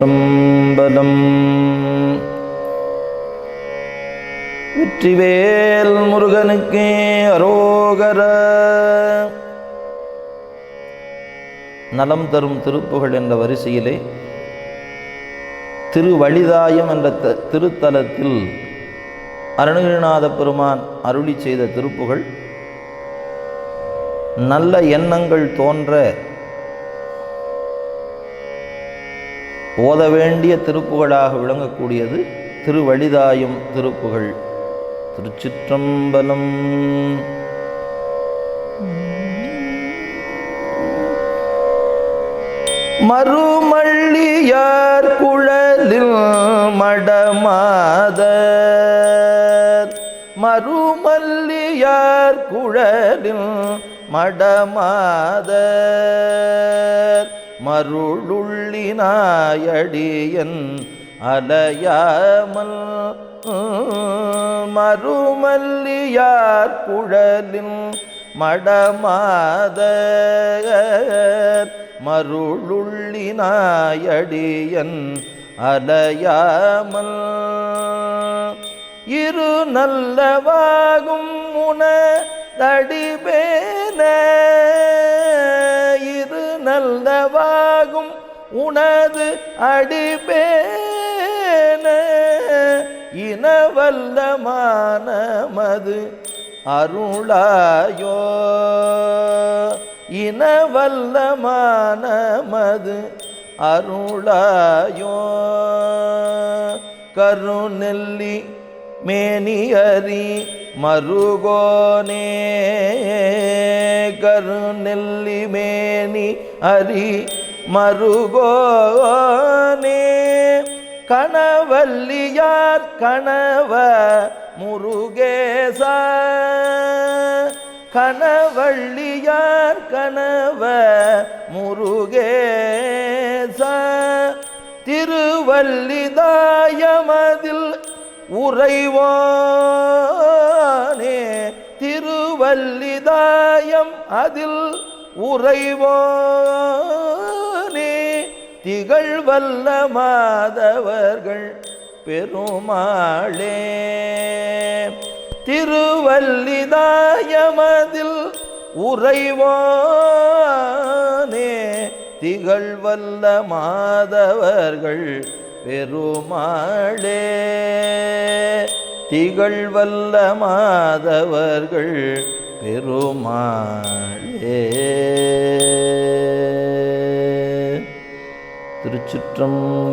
பலம் வெற்றிவேல் முருகனுக்கு அரோகர. நலம் தரும் திருப்புகள் என்ற வரிசையிலே திருவழிதாயம் என்ற த- திருத்தலத்தில் அருணகிரிநாத பெருமான் அருளி செய்த திருப்புகள் நல்ல எண்ணங்கள் தோன்ற ஓத வேண்டிய திருப்புகழாக விளங்கக்கூடியது திருவழிதாயும் திருப்புகழ். திருச்சிற்றம்பலம். மறுமள்ளியார் குழலில் மடமாத மறுமல்லியார் குழலில் மடமாத மருளுள்ளினாயடியன் அலையாமல் மறுமல்லியார் குழலின் மடமாத மருளுள்ளினாயடியன் அலையாமல். இரு நல்லவாகும் முன தடிபே நல்லவாகும் உனது அடிபேன இனவல்லமானமது அருளாயோ. இனவல்லமானமது அருளாயோ. கருநெல்லி மேனியறி மருகோனே கருநெல்லி மேனி அரி. மருகோனே கணவல்லியார் கணவ முருகேச. கணவள்ளியார் கணவ முருகேச. திருவல்லிதாயமதில் உறைவானே திருவல்லிதாயம் அதில் உறைவானே திகழ்வல்ல மாதவர்கள் பெருமாளே. திருவல்லிதாயமதில் உறைவானே திகழ்வல்ல மாதவர்கள் பெருமாளே. திகழ்வல்ல மாதவர்கள் பெருமாளே. திருச்சிற்றம்